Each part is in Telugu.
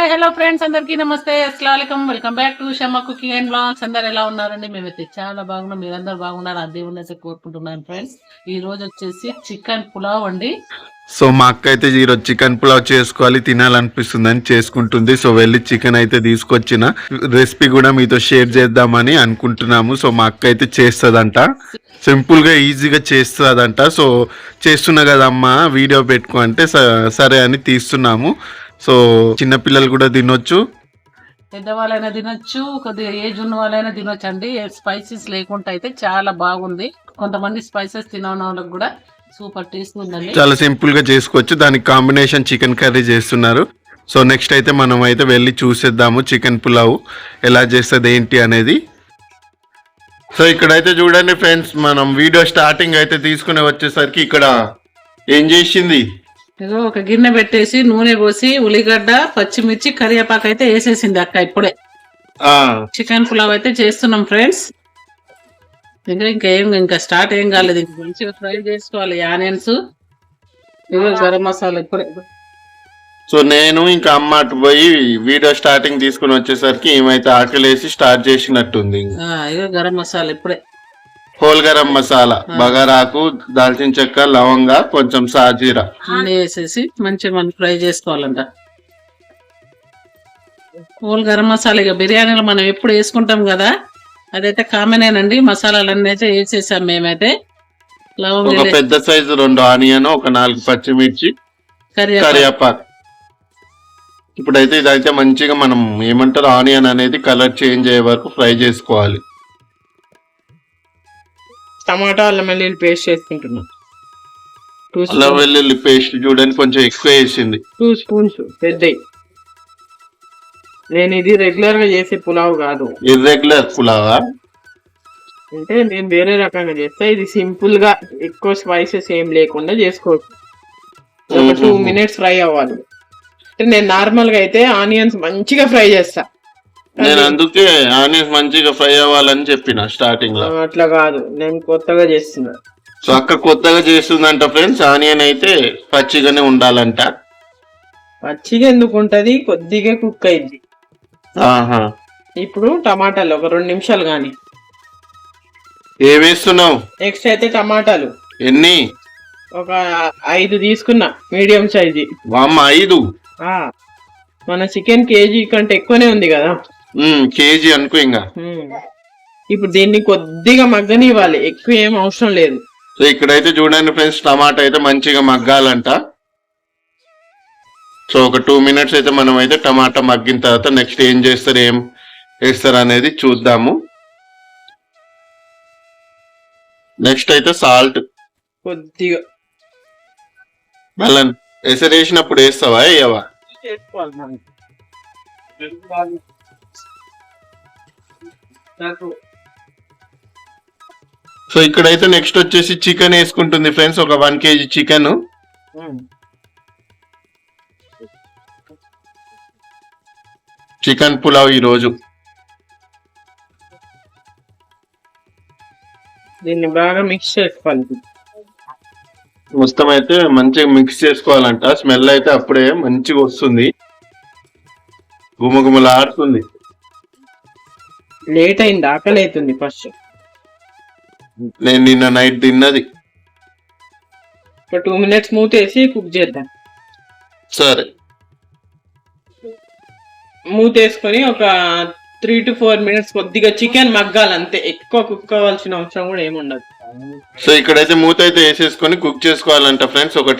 హాయ్ హలో ఫ్రెండ్స్ అందరికీ నమస్తే. అస్సలం welcome back to Shamma cooking and blogs అందరు ఎలా ఉన్నారండి? మేమైతే చాలా బాగున్నాం. మీరందరూ బాగున్నారు? అదే దేవుని అయితే కోరుకుంటున్నాను ఫ్రెండ్స్ ఈ రోజు వచ్చేసి చికెన్ పులావ్ అండి. సో మా అక్క అయితే ఈరోజు చికెన్ పులావ్ చేసుకోవాలి తినాలనిపిస్తుందని చేసుకుంటుంది. సో వెళ్ళి చికెన్ అయితే తీసుకొచ్చిన. రెసిపీ కూడా మీతో షేర్ చేద్దామని అనుకుంటున్నాము. సో మా అక్క అయితే చేస్తుందంట. సింపుల్గా ఈజీగా చేస్తుందంట. సో చేస్తున్నా కదమ్మా వీడియో పెట్టుకో అంటే స- సరే అని తీస్తున్నాము. సో చిన్నపిల్లలు కూడా తినొచ్చు. పెద్దవాళ్ళైనా తినొచ్చు కొద్దిగా ఏజ్ ఉన్న వాళ్ళైనా తినొచ్చు అండి స్పైసెస్ లేకుండా అయితే చాలా బాగుంది. కొంతమంది స్పైసెస్ తినని వాళ్ళకి కూడా సూపర్ టేస్ట్ ఉందండి. చాలా సింపుల్గా చేసుకోవచ్చు. దానికి కాంబినేషన్ చికెన్ కర్రీ చేస్తున్నారు. సో నెక్స్ట్ అయితే మనం అయితే వెళ్ళి చూసేద్దాము చికెన్ పులావ్ ఎలా చేస్తుంది ఏంటి అనేది. సో ఇక్కడైతే చూడండి ఫ్రెండ్స్ మనం వీడియో స్టార్టింగ్ అయితే తీసుకుని వచ్చేసరికి ఇక్కడ ఏం చేసింది? ఏదో ఒక గిన్నె పెట్టేసి నూనె పోసి ఉల్లిగడ్డ పచ్చిమిర్చి కరివేపాకు అయితే వేసేసింది అక్క ఇప్పుడే. చికెన్ పులావ్ అయితే చేస్తున్నాం ఫ్రెండ్స్. ఇంకా ఇంకా ఏం ఇంకా స్టార్ట్ ఏం కాలేదు. ఇంక మంచిగా ఫ్రై చేసుకోవాలి ఆనియన్స్. ఇవో గరం మసాలా ఇప్పుడే. సో నేను ఇంకా అమ్మ అటు పోయి వీడియో స్టార్టింగ్ తీసుకుని వచ్చేసరికి ఏమైతే ఆకలేసి స్టార్ట్ చేసినట్టుంది. ఇగో గరం మసాలా ఇప్పుడే. హోల్ గరం మసాలా బగారాకు దాల్చిన చెక్క లవంగా కొంచెం సాజీరా. అన్నీ వేసేసి మంచిగా మనం ఫ్రై చేసుకోవాలంట. హోల్ గరం మసాలా ఇక బిర్యానీలో మనం ఎప్పుడు వేసుకుంటాం కదా అదైతే కామనేనండి. మసాలాలన్నీ అయితే వేసేసాం మేమైతే. ఒక లవంగా పెద్ద సైజు రెండు ఆనియన్ ఒక నాలుగు పచ్చిమిర్చి కరివేపాకు. కరివేపాకు. ఇప్పుడైతే ఇదైతే మంచిగా మనం ఏమంటారు ఆనియన్ అనేది కలర్ చేంజ్ అయ్యే వరకు ఫ్రై చేసుకోవాలి. టమాటా అల్లం వెల్లుల్లి పేస్ట్ చేసుకుంటున్నాం. టూ అల్లం వెల్లుల్లి పేస్ట్ చూడండి కొంచెం ఎక్కువ వేసింది. టూ స్పూన్స్ పెద్దవి నేను ఇది రెగ్యులర్గా చేసే పులావ్ కాదు. ఇర్రెగ్యులర్ పులావా? అంటే నేను వేరే రకంగా చేస్తా. ఇది సింపుల్గా ఎక్కువ స్పైసెస్ ఏం లేకుండా చేసుకోవచ్చు. ఒక టూ మినిట్స్ ఫ్రై అవ్వాలి. అంటే నేను నార్మల్గా అయితే ఆనియన్స్ మంచిగా ఫ్రై చేస్తా. నేను అందుకే ఆనియన్స్ మంచిగా ఫ్రై అవ్వాలని చెప్పిన స్టార్టింగ్లో. అట్లా కాదు. నేను కొత్తగా చేస్తున్నా. సో అక్క కొత్తగా చేస్తుందంట ఫ్రెండ్స్. ఆనియన్ అయితే పచ్చిగానే ఉండాలంట. పచ్చిగా ఎందుకు ఉంటది? కొద్దిగా కుక్ అయింది. ఆహా. ఇప్పుడు టమాటాలు ఒక రెండు నిమిషాలు కానీ ఏమేస్తున్నావు నెక్స్ట్ అయితే టమాటాలు. ఎన్ని? ఒక ఐదు తీసుకున్నా. Medium size. ఐదు. మన చికెన్ కేజీ కంటే ఎక్కువనే ఉంది కదా. కేజీ అనుకో ఇంకా. ఇప్పుడు దీన్ని కొద్దిగా మగ్గనివ్వాలి ఎక్కువ ఏం అవసరం లేదు. సో ఇక్కడైతే చూడండి ఫ్రెండ్స్ టమాటా అయితే మంచిగా మగ్గాలంట. సో ఒక టూ మినిట్స్ అయితే మనం అయితే టమాటా మగ్గిన తర్వాత నెక్స్ట్ ఏం చేస్తారు ఏం వేస్తారు అనేది చూద్దాము. నెక్స్ట్ అయితే సాల్ట్. కొద్దిగా. మళ్ళీ ఎసరు వేసినప్పుడు వేస్తావా వేయవా? సో ఇక్కడైతే నెక్స్ట్ వచ్చేసి చికెన్ వేసుకుంటుంది ఫ్రెండ్స్ ఒక one KG chicken. Chicken pulao ఈ రోజు దీన్ని బాగా మిక్స్ చేసుకోవాలి. మొత్తం అయితే మంచిగా మిక్స్ చేసుకోవాలంట. స్మెల్ అయితే అప్పుడే మంచిగా వస్తుంది. గుమగుమలాడుతుంది. లేట్ అయింది ఆకలి అవుతుంది ఫస్ట్. నేను నిన్న నైట్ తిన్నది. ఒక టూ మినిట్స్ మూతేసి కుక్ చేద్దాం. సరే. మూతేసుకొని ఒక త్రీ టు ఫోర్ మినిట్స్ కొద్దిగా చికెన్ మగ్గాలి అంతే ఎక్కువ కుక్ అవ్వాల్సిన అవసరం కూడా ఏముండదు సో ఇక్కడైతే మూత అయితే వేసేసుకొని కుక్ చేసుకోవాలంట ఫ్రెండ్స్. ఒక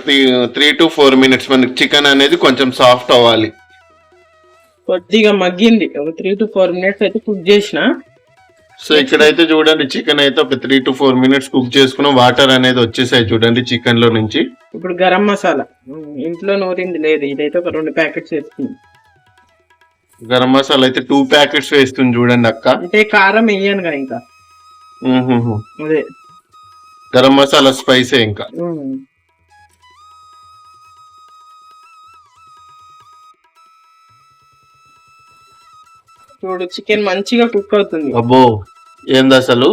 త్రీ టు ఫోర్ మినిట్స్ మనకి చికెన్ అనేది కొంచెం సాఫ్ట్ అవ్వాలి. కొద్దిగా మగ్గింది. ఒక త్రీ టు ఫోర్ మినిట్స్ అయితే కుక్ చేసిన. సో ఇక్కడైతే చూడండి చికెన్ అయితే ఒక three to four minutes cook చేసుకున్న. వాటర్ అనేది వచ్చేసాయి చూడండి చికెన్లో నుంచి. ఇప్పుడు గరం మసాలా. ఇంట్లో నూరింది లేదు. ఇదైతే ఒక రెండు ప్యాకెట్స్ వేస్తుంది గరం మసాలా అయితే టూ ప్యాకెట్స్ వేస్తుంది చూడండి అక్క. అంటే కారం వేయను కదా ఇంకా. అదే. గరం మసాలా స్పైసే ఇంకా. చూడు చికెన్ మంచిగా కుక్ అవుతుంది. అబ్బో ఏంది అసలు?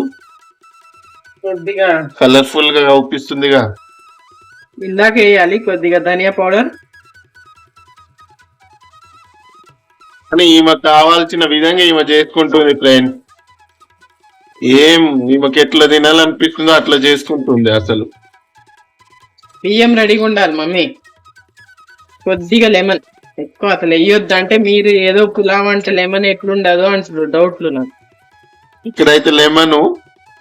కొద్దిగా. కలర్ఫుల్గా అవుపిస్తుందిగా ఇందాక వేయాలి కొద్దిగా ధనియా పౌడర్. కానీ ఈమె కావాల్సిన విధంగా ఈమె చేసుకుంటుంది ఫ్రెండ్ ఏం ఈమెకి ఎట్లా తినాలనిపిస్తుందో అట్లా చేసుకుంటుంది అసలు. బియ్యం రెడీగా ఉండాలి మమ్మీ. కొద్దిగా లెమన్ ఎక్కువ అసలు వేయొద్దు అంటే మీరు ఏదో పులావ్ అంటే లెమన్ ఎట్లుండదో అంటారు డౌట్లు నాకు. ఇక్కడైతే లెమన్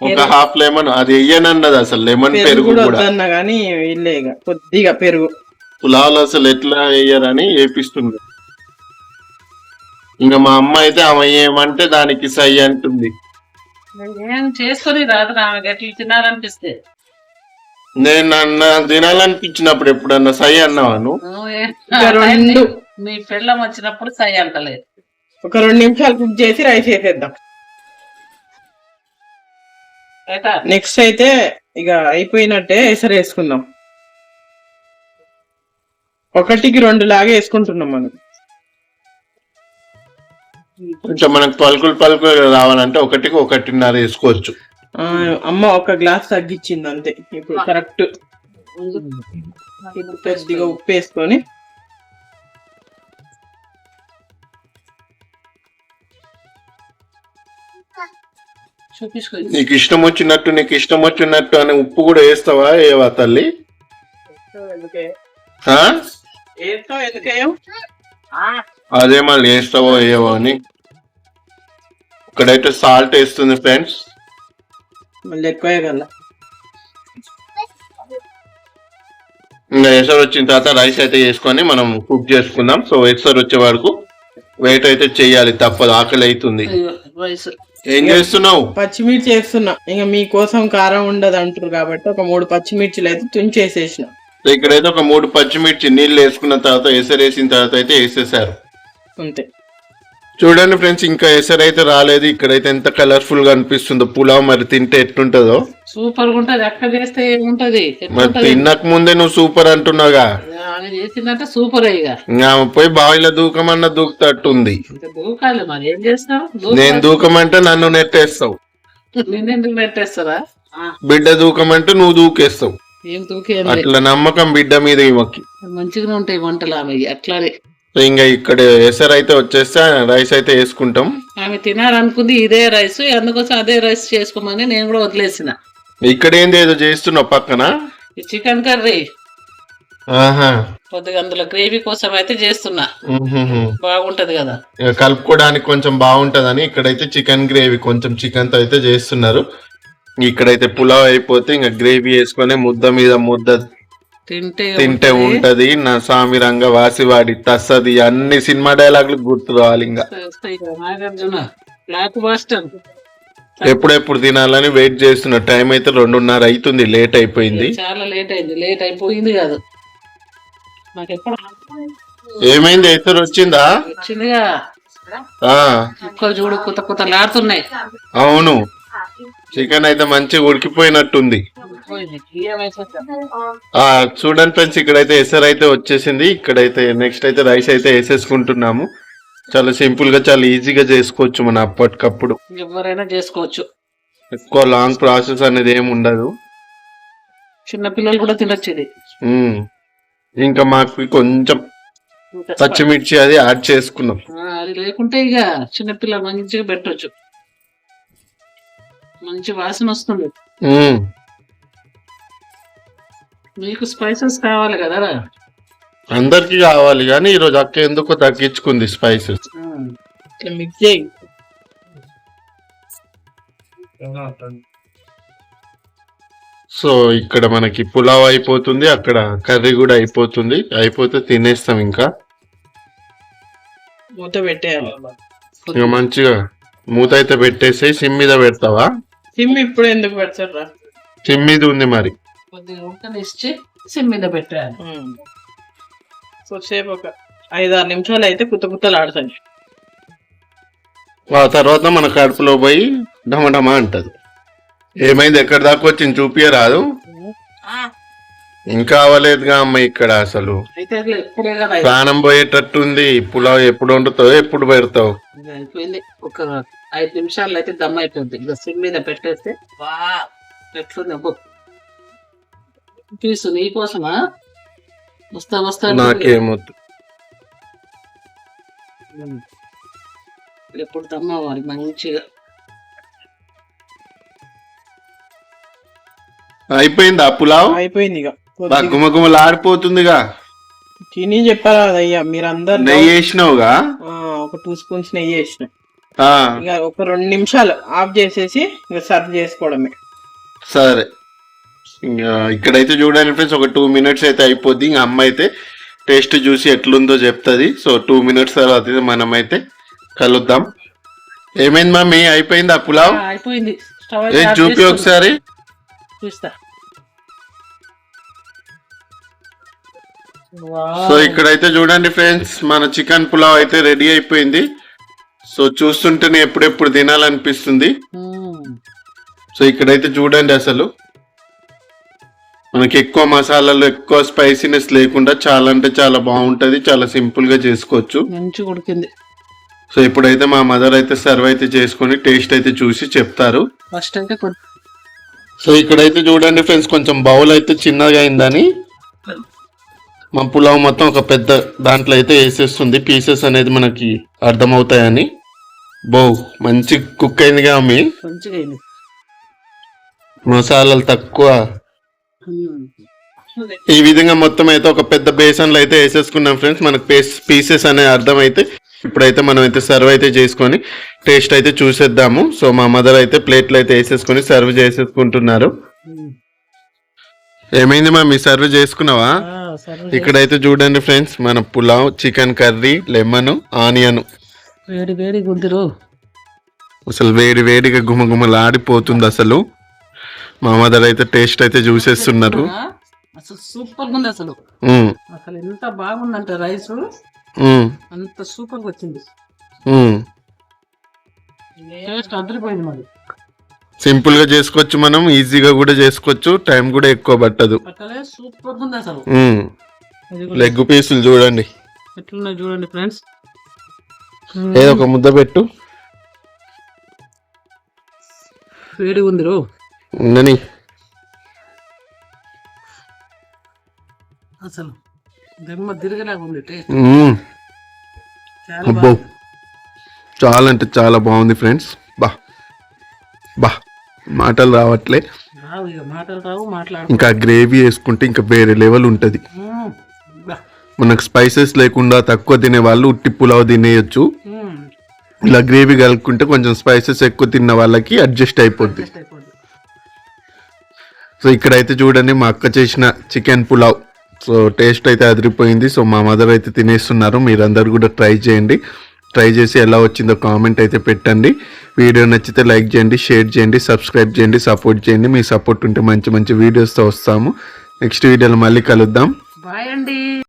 ఒక. హాఫ్ లెమన్ అది వెయ్యనన్నది అసలు లెమన్ పెరుగు కూడా వద్దన్నా కానీ వీళ్ళే ఇక కొద్దిగా పెరుగు. పులావులు అసలు ఎట్లా వేయరని వేపిస్తుంది. ఇంకా మా అమ్మ అయితే ఆమె ఏమంటే దానికి సై అంటుంది. ఏం చేసుకొని రాదు ఆమె ఎట్లా తినాలనిపిస్తే. నేను అన్న తినాలనిపించినప్పుడు ఎప్పుడన్నా సై అన్నావాను రెండు. మీ పెళ్ళం వచ్చినప్పుడు సై అంటలేదు. ఒక రెండు నిమిషాలు కుక్ చేసి రైస్ వేసేద్దాం. నెక్స్ట్ అయితే ఇక అయిపోయినట్టే ఎసరు వేసుకుందాం. ఒకటికి రెండు లాగా వేసుకుంటున్నాం మనం. కొంచెం మనకు పలుకులు పలుకులు రావాలంటే ఒకటికి ఒకటిన్నర వేసుకోవచ్చు. అమ్మ ఒక గ్లాస్ తగ్గించింది అంతే. ఇప్పుడు కరెక్ట్ కొద్దిగా ఉప్పు వేసుకొని చూపించుకో నీకు ఇష్టం వచ్చినట్టు నీకు ఇష్టం వచ్చినట్టు అని ఉప్పు కూడా వేస్తావా ఏవా తల్లి? అదే మళ్ళీ వేస్తావో ఏవో అని. ఇక్కడైతే సాల్ట్ వేస్తుంది ఫ్రెండ్స్. మళ్ళీ ఎక్కువ ఇంకా ఎసరు వచ్చిన తర్వాత రైస్ అయితే వేసుకొని మనం కుక్ చేసుకుందాం. సో ఎసరు వచ్చే వరకు వెయిట్ అయితే చేయాలి. తప్పదు. ఆకలి అవుతుంది. వయసు ఏం చేస్తున్నావు? పచ్చిమిర్చి వేస్తున్నా. ఇంకా మీకోసం కారం ఉండదు అంటారు కాబట్టి ఒక మూడు పచ్చిమిర్చిలు అయితే తుంచేసేసిన. ఇక్కడైతే ఒక మూడు పచ్చిమిర్చి నీళ్ళు వేసుకున్న తర్వాత ఎసరు వేసిన తర్వాత అయితే వేసేసారు. అంతే. చూడండి ఫ్రెండ్స్ ఇంకా ఎసరు అయితే రాలేదు. ఇక్కడైతే ఎంత కలర్ఫుల్గా అనిపిస్తుందో. పులావ్ మరి తింటే ఎట్లుంటుందో. సూపర్ ఉంటది ఎక్కడ చేస్తే మరి ఎట్లుంటది? తిన్నక ముందే నువ్వు సూపర్ అంటున్నావుగా. ఆమె చేసిందంటే సూపర్ ఇక. ఆమె పోయి బావిలో దూకమన్న దూకుతట్టుంది. దూకాలి మరి ఏం చేస్తావు? నేను దూకమంటే నన్ను నెట్టేస్తావు. నిన్నెందుకు పెట్టేస్తారా బిడ్డ దూకమంటే నువ్వు దూకేస్తావు. ఏం దూకేం. అట్లా నమ్మకం బిడ్డ మీద ఈమెకి. మంచిగానే ఉంటాయి వంటలు ఆమె అట్లానే. ఇంకా ఇక్కడ ఎసరు అయితే వచ్చేస్తే రైస్ అయితే వేసుకుంటాం. ఆమె తినాలనుకుంది ఇదే రైస్ అందుకోసం అదే రైస్ చేసుకోమని నేను కూడా వదిలేసిన. ఇక్కడ ఏంది ఏదో చేస్తున్నావు పక్కన చికెన్ కర్రీ. ఆహా. కొద్దిగా అందులో గ్రేవీ కోసం అయితే చేస్తున్నా. బాగుంటది కదా. కలుపుకోవడానికి కొంచెం బాగుంటదని ఇక్కడైతే చికెన్ గ్రేవీ కొంచెం చికెన్తో అయితే చేస్తున్నారు. ఇక్కడైతే పులావ్ అయిపోతే ఇంకా గ్రేవీ వేసుకొని ముద్ద మీద ముద్ద తింటే తింటే ఉంటది. నా సామిరంగ వాసివాడి తస్సది. అన్ని సినిమా డైలాగులు గుర్తు రావాలి ఇంకా. నాగార్జున. బ్లాక్ బాస్టర్ ఎప్పుడెప్పుడు తినాలని వెయిట్ చేస్తున్నా టైం అయితే రెండున్నర అవుతుంది లేట్ అయిపోయింది. చాలా లేట్ అయింది లేట్ అయిపోయింది కాదు. నాకు ఎప్పుడు ఏమైంది ఎసరు వచ్చిందా? వచ్చిందిగా. ముక్కలు చూడు కొత్త కొత్త లాడుతున్నాయి అవును. చికెన్ అయితే మంచిగా ఉడికిపోయినట్టుంది. చూడండి ఫ్రెండ్స్ ఇక్కడైతే ఎసరు అయితే వచ్చేసింది. ఇక్కడైతే నెక్స్ట్ అయితే రైస్ అయితే వేసేసుకుంటున్నాము. చాలా సింపుల్గా చాలా ఈజీగా చేసుకోవచ్చు మన అప్పటికప్పుడు. ఎవరైనా చేసుకోవచ్చు. ఎక్కువ లాంగ్ ప్రాసెస్ అనేది ఏమి ఉండదు. చిన్న పిల్లలు కూడా తినొచ్చు ఇది. ఉమ్. ఇంకా మాకు కొంచెం ఇంకా పచ్చిమిర్చి అది యాడ్ చేసుకున్నాం. ఆ, అది లేకుంటే ఇక చిన్న పిల్లలు మంచిగా పెట్టొచ్చు. మంచి వాసన వస్తుంది. ఉమ్. మీకు స్పైసెస్ కావాలి కదా. అందరికి కావాలి కానీ ఈరోజు అక్క ఎందుకో తగ్గించుకుంది స్పైసెస్ మిక్స్ చేయి. సో ఇక్కడ మనకి పులావ్ అయిపోతుంది అక్కడ కర్రీ కూడా అయిపోతుంది. అయిపోతే తినేస్తాం ఇంకా. మూత పెట్టేయాలి. ఇంకా మంచిగా మూత అయితే పెట్టేసి సిమ్ మీద పెడతావా? సిమ్ ఇప్పుడు ఎందుకు పెడతారా సిమ్ మీద ఉంది మరి. కొద్దిగా ఉడకనిచ్చి సిమ్ మీద పెట్టాలి సో సేపు ఒక ఐదు ఆరు నిమిషాలు అయితే కుత్త కుత్తలు ఆడతాయి. ఆ తర్వాత మన కడుపులో పోయి డమడమా అంటది. ఏమైంది? ఎక్కడి దాకా వచ్చింది? చూపియరాదు ఇంకా అవ్వలేదుగా అమ్మ ఇక్కడ అసలు. ప్రాణం పోయేటట్టుంది. పులావ్ ఎప్పుడు వండుతావు ఎప్పుడు పెడతావు. అయిపోయింది. ఒక ఐదు నిమిషాలు అయితే దమ్ అయిపోయింది. ఇక సిమ్ మీద పెట్టేస్తే వా ఎట్లుంది? అబ్బో. పీసు నీ కోసమా? వస్తా వస్తా నాకేమొద్దు ఎప్పుడు దమ్మవాలి మంచిగా అయిపోయిందా పులావ్ అయిపోయింది ఇక గుమగుమలు ఆడిపోతుందిగా తిని చెప్పారా అయ్యా మీరందరు నెయ్యి వేసినావుగా ఆ, ఒక టూ స్పూన్స్ నెయ్యి వేసిన ఆ, ఇక ఒక రెండు నిమిషాలు ఆఫ్ చేసేసి ఇక సర్వ్ చేసుకోవడమే సరే ఇక్కడైతే చూడండి ఫ్రెండ్స్ ఒక టూ మినిట్స్ అయితే అయిపోద్ది. ఇంకా అమ్మ అయితే టేస్ట్ చూసి ఎట్లుందో చెప్తుంది. సో టూ మినిట్స్ తర్వాత అయితే మనం అయితే కలుద్దాం. ఏమైంది మమ్మీ? అయిపోయిందా పులావ్? ఆ, అయిపోయింది. అయితే ఆఫ్ చూపి. ఒకసారి. చూస్తా. సో ఇక్కడైతే చూడండి ఫ్రెండ్స్ మన చికెన్ పులావ్ అయితే రెడీ అయిపోయింది. సో చూస్తుంటేనే ఎప్పుడెప్పుడు తినాలనిపిస్తుంది. సో ఇక్కడైతే చూడండి అసలు. మనకి ఎక్కువ మసాలాలు ఎక్కువ స్పైసీనెస్ లేకుండా చాలా అంటే చాలా బాగుంటది చాలా సింపుల్గా చేసుకోవచ్చు. మంచిగా ఉడికింది. సో ఇప్పుడైతే మా మదర్ అయితే సర్వ్ అయితే చేసుకొని టేస్ట్ అయితే చూసి చెప్తారు. ఫస్ట్ అయితే సో ఇక్కడైతే చూడండి ఫ్రెండ్స్ కొంచెం బౌల్ అయితే చిన్నగా అయిందని. మా పులావ్ మొత్తం ఒక పెద్ద దాంట్లో అయితే వేసేస్తుంది. పీసెస్ అనేది మనకి అర్థమవుతాయని. బో మంచి కుక్ అయిందిగా మీ. మసాలాలు తక్కువ. ఈ విధంగా మొత్తం అయితే ఒక పెద్ద బేసన్లో అయితే వేసేసుకున్నాం ఫ్రెండ్స్. మనకు పీసెస్ అనే అర్థం అయితే ఇప్పుడైతే మనం అయితే సర్వ్ అయితే చేసుకొని టేస్ట్ అయితే చూసేద్దాము. సో మా మదర్ అయితే ప్లేట్లు అయితే వేసేసుకొని సర్వ్ చేసేసుకుంటున్నారు. ఏమైంది మా మీ సర్వ్ చేసుకున్నావా ఇక్కడైతే చూడండి ఫ్రెండ్స్ మన pulao chicken curry lemon onion. వేడి వేడి గుందిరు అసలు వేడి వేడిగా గుమగుమలాడిపోతుంది అసలు. మా మదర్ అయితే టేస్ట్ అయితే చూసేస్తున్నారు. అసలు సూపర్ ఉంది అసలు. అసలు ఎంత బాగుందంటే రైస్. అంత సూపర్ వచ్చింది. టేస్ట్ అదిరిపోయింది మరి. సింపుల్గా చేసుకోవచ్చు మనం ఈజీగా కూడా చేసుకోవచ్చు టైం కూడా ఎక్కువ పట్టదు. సూపర్ ఉంది అసలు. లెగ్ పీసులు చూడండి. ఎట్లున్నాయి చూడండి ఫ్రెండ్స్. ఏదో ఒక ముద్ద పెట్టు. ఉంది రో ఉండని. అసలు దెమ్మ టేస్ట్. అబ్బో. చాలా అంటే చాలా బాగుంది ఫ్రెండ్స్. బా. బా. మాటలు రావట్లే. రావు ఇక మాటలు రావు మాట్లాడు ఇంకా గ్రేవీ వేసుకుంటే ఇంకా వేరే లెవెల్ ఉంటుంది. మనకు స్పైసెస్ లేకుండా తక్కువ తినే వాళ్ళు ఉట్టి పులావ్ తినేయొచ్చు. ఇలా గ్రేవీ కలుపుకుంటే కొంచెం స్పైసెస్ ఎక్కువ తిన్న వాళ్ళకి అడ్జస్ట్ అయిపోద్ది. సో ఇక్కడైతే చూడండి మా అక్క చేసిన చికెన్ పులావ్. సో టేస్ట్ అయితే అదిరిపోయింది. సో మా మదర్ అయితే తినేస్తున్నారు. మీరందరూ కూడా ట్రై చేయండి. ట్రై చేసి ఎలా వచ్చిందో కామెంట్ అయితే పెట్టండి. వీడియో నచ్చితే లైక్ చేయండి షేర్ చేయండి సబ్స్క్రైబ్ చేయండి సపోర్ట్ చేయండి. మీ సపోర్ట్ ఉంటే మంచి మంచి వీడియోస్తో వస్తాము. నెక్స్ట్ వీడియోలో మళ్ళీ కలుద్దాం. బాయ్ అండి.